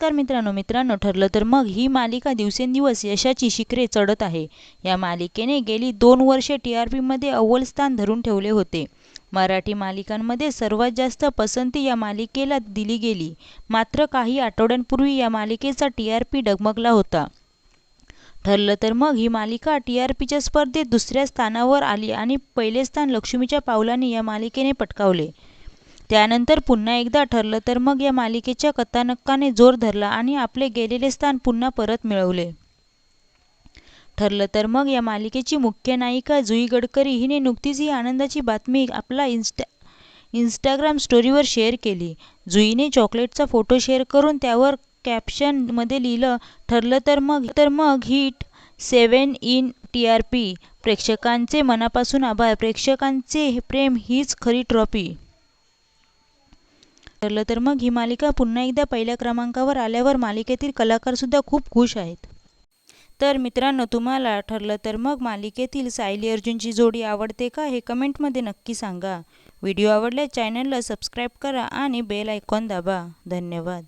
नमस्कार मित्रांनो मित्रांनो ठरलं तर मग ही मालिका दिवसेंदिवस यशाची शिखरे चढत आहे. या मालिकेने गेली दोन वर्षे टी आर पीमध्ये अव्वल स्थान धरून ठेवले होते. मराठी मालिकांमध्ये सर्वात जास्त पसंती या मालिकेला दिली गेली. मात्र काही आठवड्यांपूर्वी या मालिकेचा टी आर पी डगमगला होता. ठरलं तर मग ही मालिका टी आर पीच्या स्पर्धेत दुसऱ्या स्थानावर आली आणि पहिले स्थान लक्ष्मीच्या पावलाने या मालिकेने पटकावले. त्यानंतर पुन्हा एकदा ठरलं तर मग या मालिकेच्या कथानकाने जोर धरला आणि आपले गेलेले स्थान पुन्हा परत मिळवले. ठरलं तर मग या मालिकेची मुख्य नायिका जुई गडकरी हिने नुकतीच ही आनंदाची बातमी आपला इन्स्टा इंस्टाग्राम स्टोरीवर शेअर केली. जुईने चॉकलेटचा फोटो शेअर करून त्यावर कॅप्शनमध्ये लिहिलं ठरलं तर मग तर मग hit seven in T R P प्रेक्षकांचे मनापासून आभार. प्रेक्षकांचे प्रेम हीच खरी ट्रॉफी ठरलं तर मग ही मालिका पुन्हा एकदा पहिल्या क्रमांकावर आल्यावर मालिकेतील कलाकारसुद्धा खूप खुश आहेत. तर मित्रांनो तुम्हाला ठरलं तर मग मालिकेतील सायली अर्जुनची जोडी आवडते का हे कमेंटमध्ये नक्की सांगा. व्हिडिओ आवडल्यास चॅनलला सबस्क्राईब करा आणि बेल आयकॉन दाबा. धन्यवाद.